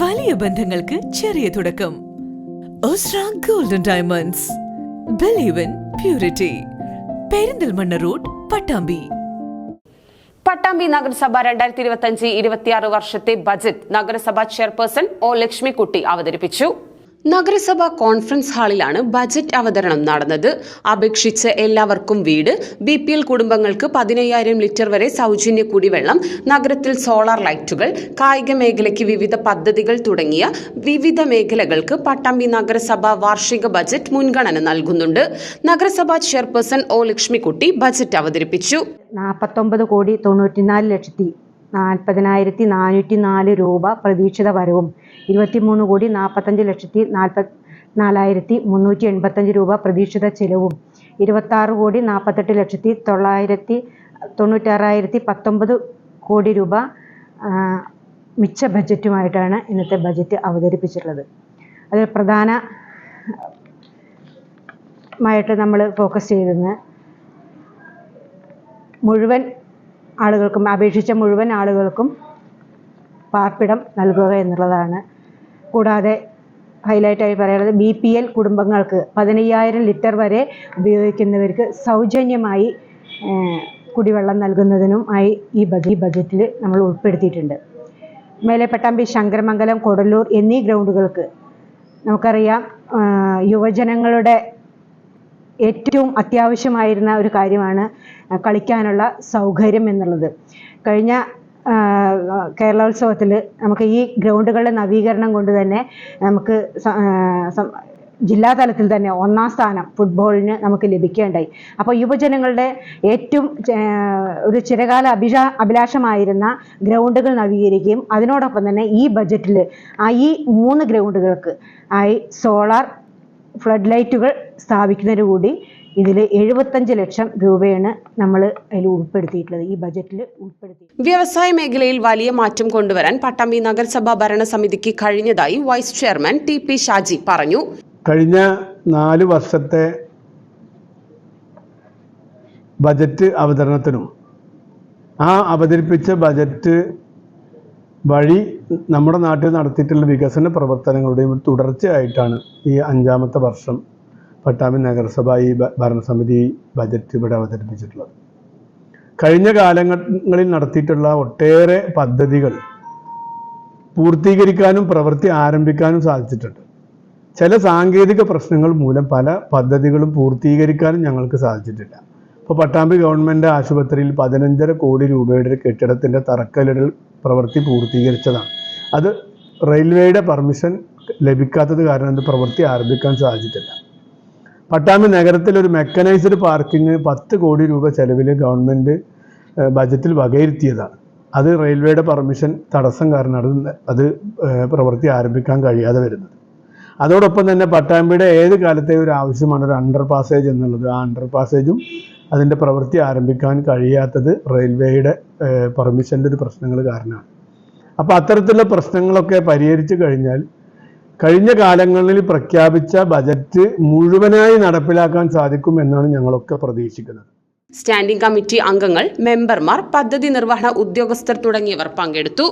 വലിയ ബന്ധങ്ങൾക്ക് ചെറിയ തുടക്കം. ഒസ്ര golden diamonds believe in purity Perinthalmanna road Pattambi Pattambi നഗരസഭ രണ്ടായിരത്തി ഇരുപത്തി അഞ്ച് ഇരുപത്തിയാറ് വർഷത്തെ ബജറ്റ് നഗരസഭാ ചെയർപേഴ്സൺ ഒ ലക്ഷ്മിക്കുട്ടി അവതരിപ്പിച്ചു. നഗരസഭ കോൺഫറൻസ് ഹാളിലാണ് ബജറ്റ് അവതരണം നടന്നത്. അപേക്ഷിച്ച എല്ലാവർക്കും വീട് ബി പി എൽ കുടുംബങ്ങൾക്ക് പതിനയ്യായിരം ലിറ്റർ വരെ സൗജന്യ കുടിവെള്ളം നഗരത്തിൽ സോളാർ ലൈറ്റുകൾ കായിക മേഖലയ്ക്ക് വിവിധ പദ്ധതികൾ തുടങ്ങിയ വിവിധ മേഖലകൾക്ക് പട്ടാമ്പി നഗരസഭ വാർഷിക ബജറ്റ് മുൻഗണന നൽകുന്നുണ്ട്. നഗരസഭാ ചെയർപേഴ്സൺ ഒ ലക്ഷ്മിക്കുട്ടി ബജറ്റ് അവതരിപ്പിച്ചു. നാൽപ്പത്തൊമ്പത് കോടി തൊണ്ണൂറ്റിനാല് ലക്ഷത്തി നാൽപ്പതിനായിരത്തി നാനൂറ്റി നാല് രൂപ പ്രതീക്ഷിത വരവും. ഇരുപത്തിമൂന്ന് കോടി നാൽപ്പത്തഞ്ച് ലക്ഷത്തി നാൽപ്പത് നാലായിരത്തി മുന്നൂറ്റി എൺപത്തഞ്ച് രൂപ പ്രതീക്ഷിത ചെലവും. ഇരുപത്താറ് കോടി നാൽപ്പത്തെട്ട് ലക്ഷത്തി തൊള്ളായിരത്തി തൊണ്ണൂറ്റാറായിരത്തി പത്തൊമ്പത് കോടി രൂപ മിച്ച ബജറ്റുമായിട്ടാണ് ഇന്നത്തെ ബജറ്റ് അവതരിപ്പിച്ചിട്ടുള്ളത്. അതിൽ പ്രധാന മായിട്ട് നമ്മൾ ഫോക്കസ് ചെയ്തിരുന്നത് മുഴുവൻ ആളുകൾക്കും അപേക്ഷിച്ച മുഴുവൻ ആളുകൾക്കും പാർപ്പിടം നൽകുക എന്നുള്ളതാണ്. കൂടാതെ ഹൈലൈറ്റായി പറയുന്നത് ബി പി എൽ കുടുംബങ്ങൾക്ക് പതിനയ്യായിരം ലിറ്റർ വരെ ഉപയോഗിക്കുന്നവർക്ക് സൗജന്യമായി കുടിവെള്ളം നൽകുന്നതിനും ആയി ഈ ബജ ഈ ബജറ്റിൽ നമ്മൾ ഉൾപ്പെടുത്തിയിട്ടുണ്ട്. മേലെ പട്ടാമ്പി ശങ്കരമംഗലം കൊടല്ലൂർ എന്നീ ഗ്രൗണ്ടുകൾക്ക് നമുക്കറിയാം യുവജനങ്ങളുടെ ഏറ്റവും അത്യാവശ്യമായിരുന്ന ഒരു കാര്യമാണ് കളിക്കാനുള്ള സൗകര്യം എന്നുള്ളത്. കഴിഞ്ഞ കേരളോത്സവത്തിൽ നമുക്ക് ഈ ഗ്രൗണ്ടുകളുടെ നവീകരണം കൊണ്ട് തന്നെ നമുക്ക് ജില്ലാ തലത്തിൽ തന്നെ ഒന്നാം സ്ഥാനം ഫുട്ബോളിന് നമുക്ക് ലഭിക്കേണ്ടായി. അപ്പോൾ യുവജനങ്ങളുടെ ഏറ്റവും ഒരു ചിരകാല അഭിഷ അഭിലാഷമായിരുന്ന ഗ്രൗണ്ടുകൾ നവീകരിക്കുകയും അതിനോടൊപ്പം തന്നെ ഈ ബജറ്റിൽ ആ ഈ മൂന്ന് ഗ്രൗണ്ടുകൾക്ക് ആയി സോളാർ ഫ്ലഡ് ലൈറ്റുകൾ സ്ഥാപിക്കുന്നതിന് കൂടി ഇതിൽ എഴുപത്തഞ്ച് ലക്ഷം രൂപയാണ് നമ്മൾ അതിൽ ഉൾപ്പെടുത്തിയിട്ടുള്ളത്. ഈ ബജറ്റിൽ ഉൾപ്പെടുത്തി. വ്യവസായ മേഖലയിൽ വലിയ മാറ്റം കൊണ്ടുവരാൻ പട്ടാമ്പി നഗരസഭാ ഭരണസമിതിക്ക് കഴിഞ്ഞതായി vice chairman T P Shaji പറഞ്ഞു. കഴിഞ്ഞ നാല് വർഷത്തെ ബജറ്റ് അവതരണത്തിനും ആ അവതരിപ്പിച്ച ബജറ്റ് വഴി നമ്മുടെ നാട്ടിൽ നടത്തിയിട്ടുള്ള വികസന പ്രവർത്തനങ്ങളുടെയും തുടർച്ചയായിട്ടാണ് ഈ അഞ്ചാമത്തെ വർഷം പട്ടാമ്പി നഗരസഭ ഈ ഭരണസമിതി ബജറ്റ് ഇവിടെ അവതരിപ്പിച്ചിട്ടുള്ളത്. കഴിഞ്ഞ കാലങ്ങളിൽ നടത്തിയിട്ടുള്ള ഒട്ടേറെ പദ്ധതികൾ പൂർത്തീകരിക്കാനും പ്രവൃത്തി ആരംഭിക്കാനും സാധിച്ചിട്ടുണ്ട്. ചില സാങ്കേതിക പ്രശ്നങ്ങൾ മൂലം പല പദ്ധതികളും പൂർത്തീകരിക്കാനും ഞങ്ങൾക്ക് സാധിച്ചിട്ടില്ല. ഇപ്പോൾ പട്ടാമ്പി ഗവൺമെന്റ് ആശുപത്രിയിൽ പതിനഞ്ചര കോടി രൂപയുടെ ഒരു കെട്ടിടത്തിന്റെ തറക്കല്ലിടൽ പ്രവൃത്തി പൂർത്തീകരിച്ചതാണ്. അത് റെയിൽവേയുടെ പെർമിഷൻ ലഭിക്കാത്തത് കാരണം അത് പ്രവൃത്തി ആരംഭിക്കാൻ സാധിച്ചിട്ടില്ല. പട്ടാമ്പി നഗരത്തിൽ ഒരു മെക്കനൈസ്ഡ് പാർക്കിംഗ് പത്ത് കോടി രൂപ ചെലവിൽ ഗവൺമെന്റ് ബജറ്റിൽ വകയിരുത്തിയതാണ്. അത് റെയിൽവേയുടെ പെർമിഷൻ തടസ്സം കാരണമാണ് അത് പ്രവൃത്തി ആരംഭിക്കാൻ കഴിയാതെ വരുന്നത്. അതോടൊപ്പം തന്നെ പട്ടാമ്പിയുടെ ഏത് കാലത്തെ ഒരു ആവശ്യമാണ് ഒരു അണ്ടർ പാസേജ് എന്നുള്ളത് ആ അണ്ടർ പാസേജും അതിന്റെ പ്രവൃത്തി ആരംഭിക്കാൻ കഴിയാത്തത് റെയിൽവേയുടെ പെർമിഷന്റെ ഒരു പ്രശ്നങ്ങൾ കാരണമാണ്. അപ്പോൾ അത്തരത്തിലുള്ള പ്രശ്നങ്ങളൊക്കെ പരിഹരിച്ചു കഴിഞ്ഞാൽ കഴിഞ്ഞ കാലങ്ങളിൽ പ്രഖ്യാപിച്ച ബജറ്റ് മുഴുവനായി നടപ്പിലാക്കാൻ സാധിക്കും എന്നാണ് ഞങ്ങളൊക്കെ പ്രതീക്ഷിക്കുന്നത്. സ്റ്റാൻഡിംഗ് കമ്മിറ്റി അംഗങ്ങൾ മെമ്പർമാർ പദ്ധതി നിർവഹണ ഉദ്യോഗസ്ഥർ തുടങ്ങിയവർ പങ്കെടുത്തു.